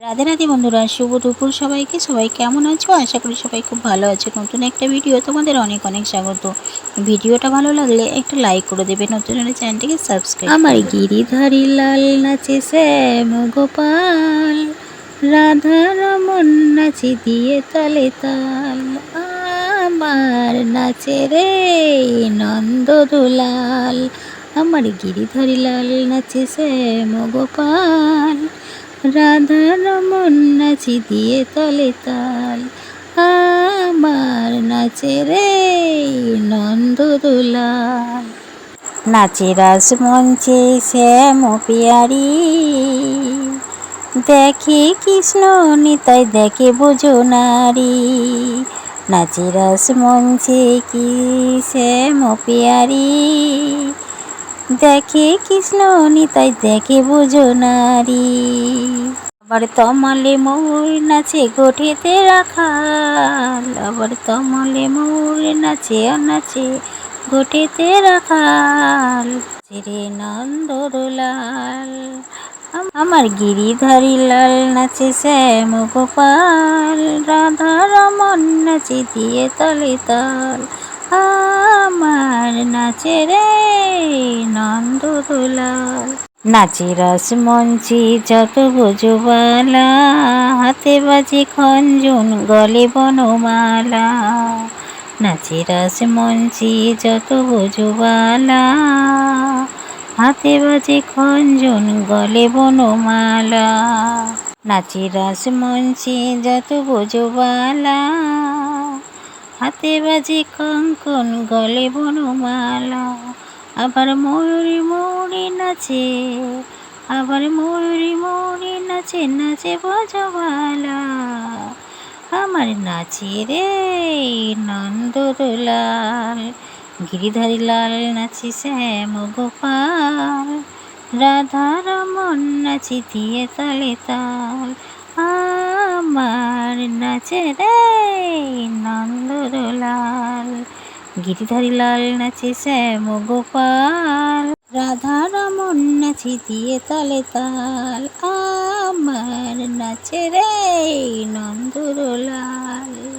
রাধে রাধে বন্ধুরা শুভ দুপুর সবাইকে। সবাই কেমন আছো? আশা করি সবাই খুব ভালো আছে। নতুন একটা ভিডিও তোমাদের অনেক অনেক স্বাগত। ভিডিওটা ভালো লাগলে একটা লাইক করে দেবে নতুন হলে চ্যানেলটিকে সাবস্ক্রাইব আমার গিরিধারী লাল নাচে শ্যাম গোপাল রাধা রমন নাচে দিয়ে তালে তাল। আমার নাচে রে নন্দ দুলাল আমার গিরিধারী লাল নাচে শ্যাম গোপাল। রাধা রমন নাচি দিয়ে তলে তাল, আমার নাচে রে নন্দ দুলাল। নাচে মঞ্চে শ্যাম পিয়ারি, দেখে কৃষ্ণ নিতাই দেখে বোঝো নারী। নাচে রাস মঞ্চে কি শ্যাম পিয়ারি দেখে কৃষ্ণ নিতাই দেখে বোঝো নারী। আবার তমালে ময়ূর নাচে গোঠেতে রাখাল আবার তমালে ময়ূর নাচে নাচে গোঠেতে রাখাল রে নন্দ দোলাল আমার গিরিধারী লাল নাচে শ্যাম গোপাল রাধা রমন নাচে দিয়ে তলে তল, আমার নাচে রে নন্দ দোলাল নাচে রস মঞ্চে যত বোঝবালা হাতে বাজে খঞ্জন গলে বনমালা। নাচে রস মঞ্চে যত বোঝবালা হাতে বাজে খঞ্জন গলে বনমালা। নাচে রস মঞ্চে যত বোঝবালা হাতে বাজে কঙ্কন গলে বনমালা। আবার ময়ূরী ময়ূরী নাচে, আবার ময়ূরী ময়ূরী নাচে নাচে বজবালা আমার নাচে রে নন্দ দোলাল গিরিধারী লাল নাচি শ্যাম গোপাল রাধা রমন নাচি দিয়ে তালে তাল। আমার নাচে রে গিরিধারী লাল নাচে শ্যাম গোপাল, রাধা রমন নাচি দিয়ে তালে তাল, আমার নাচে রে নন্দুরলাল।